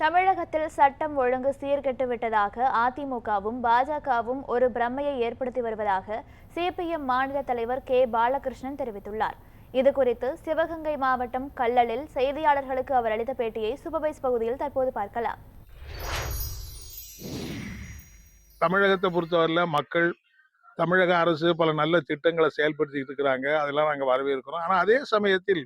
தமிழகத்தில் சட்டம் ஒழுங்கு சீர்கெட்டு விட்டதாக அதிமுகவும் பாஜகவும் ஒரு பிரமையை ஏற்படுத்தி வருவதாக சிபிஎம் மாநில தலைவர் கே. பாலகிருஷ்ணன் தெரிவித்துள்ளார். இதுகுறித்து சிவகங்கை மாவட்டம் கல்லலில் செய்தியாளர்களுக்கு அவர் அளித்த பேட்டியை சூப்பர்வைஸ் பகுதியில் தற்போது பார்க்கலாம். தமிழகத்தை பொறுத்தவரையில் மக்கள் தமிழக அரசு பல நல்ல திட்டங்களை செயல்படுத்திட்டு இருக்கிறாங்க. அதெல்லாம் நாங்கள் வரவேற்கிறோம். ஆனால் அதே சமயத்தில்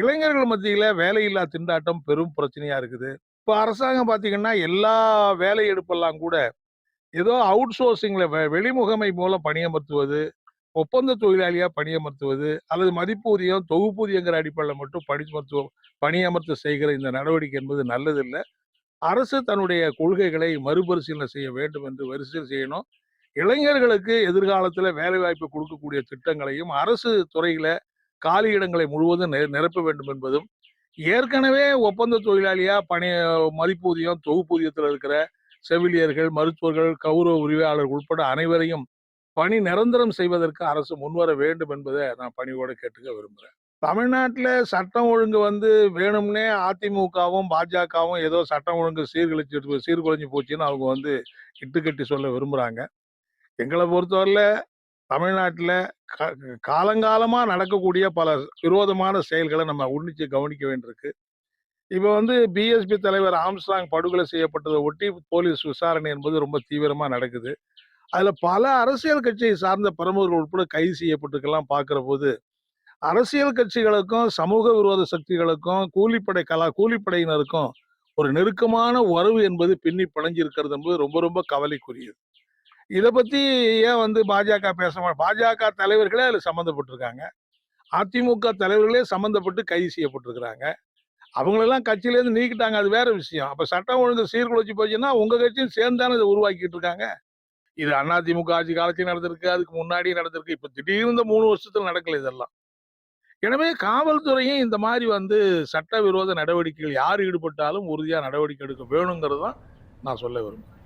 இளைஞர்கள் மத்தியில் வேலையில்லா திண்டாட்டம் பெரும் பிரச்சனையாக இருக்குது. இப்போ அரசாங்கம் பார்த்தீங்கன்னா எல்லா வேலை எடுப்பெல்லாம் கூட ஏதோ அவுட் சோர்சிங்கில் வெளிமுகமை மூலம் பணியமர்த்துவது ஒப்பந்த தொழிலாளியாக பணியமர்த்துவது அல்லது மதிப்பூதியம் தொகுப்பூதியங்கிற அடிப்படையில் மட்டும் பணிமருத்துவ பணியமர்த்த செய்கிற இந்த நடவடிக்கை என்பது நல்லதில்லை. அரசு தன்னுடைய கொள்கைகளை மறுபரிசீலனை செய்ய வேண்டும் என்று வரிசையில் செய்யணும். இளைஞர்களுக்கு எதிர்காலத்தில் வேலைவாய்ப்பு கொடுக்கக்கூடிய திட்டங்களையும் அரசு துறையில் காலி இடங்களை முழுவதும் நிரப்ப வேண்டும் என்பதும் ஏற்கனவே ஒப்பந்த தொழிலாளியா பணி மதிப்பூதியம் தொகுப்பூதியத்தில் இருக்கிற செவிலியர்கள் மருத்துவர்கள் கௌரவ உரிமையாளர்கள் உட்பட அனைவரையும் பணி நிரந்தரம் செய்வதற்கு அரசு முன்வர வேண்டும் என்பதை நான் பணியோட கேட்டுக்க விரும்புகிறேன் தமிழ்நாட்டில் சட்டம் ஒழுங்கு வந்து வேணும்னே அதிமுகவும் பாஜகவும் ஏதோ சட்டம் ஒழுங்கு சீர்குலைச்சு சீர்குலைஞ்சு போச்சுன்னு அவங்க வந்து இட்டுக்கட்டி சொல்ல விரும்புகிறாங்க எங்களை பொறுத்தவரையில் தமிழ்நாட்டில் காலங்காலமாக நடக்கக்கூடிய பல விரோதமான செயல்களை நம்ம உன்னிச்சு கவனிக்க வேண்டியிருக்கு. இப்போ வந்து பிஎஸ்பி தலைவர் ஆம்ஸ்ட்ராங் படுகொலை செய்யப்பட்டதை ஒட்டி போலீஸ் விசாரணை என்பது ரொம்ப தீவிரமாக நடக்குது. அதில் பல அரசியல் கட்சியை சார்ந்த பிரமுகர்கள் உட்பட கைது செய்யப்பட்டிருக்கெல்லாம் பார்க்குற போது அரசியல் கட்சிகளுக்கும் சமூக விரோத சக்திகளுக்கும் கூலிப்படை கலா கூலிப்படையினருக்கும் ஒரு நெருக்கமான உறவு என்பது பின்னி பிணைஞ்சிருக்கிறது என்பது ரொம்ப ரொம்ப கவலைக்குரியது. இதை பத்தி ஏன் வந்து பாஜக பேச பாஜக தலைவர்களே அதில் சம்மந்தப்பட்டிருக்காங்க. அதிமுக தலைவர்களே சம்மந்தப்பட்டு கைது செய்யப்பட்டிருக்கிறாங்க. அவங்களெல்லாம் கட்சியிலேருந்து நீக்கிட்டாங்க அது வேற விஷயம். அப்ப சட்டம் ஒழுங்கு சீர்குலைச்சு போச்சுன்னா உங்க கட்சியும் சேர்ந்தானே இதை உருவாக்கிட்டு இருக்காங்க இது அதிமுக ஆட்சி காலத்தையும் நடந்திருக்கு அதுக்கு முன்னாடியும் நடந்திருக்கு. இப்ப திடீர்னு இந்த மூணு வருஷத்துல நடக்கல இதெல்லாம். எனவே காவல்துறையும் இந்த மாதிரி வந்து சட்டவிரோத நடவடிக்கைகள் யார் ஈடுபட்டாலும் உறுதியா நடவடிக்கை எடுக்க வேணுங்கிறது தான் நான் சொல்ல விரும்புகிறேன்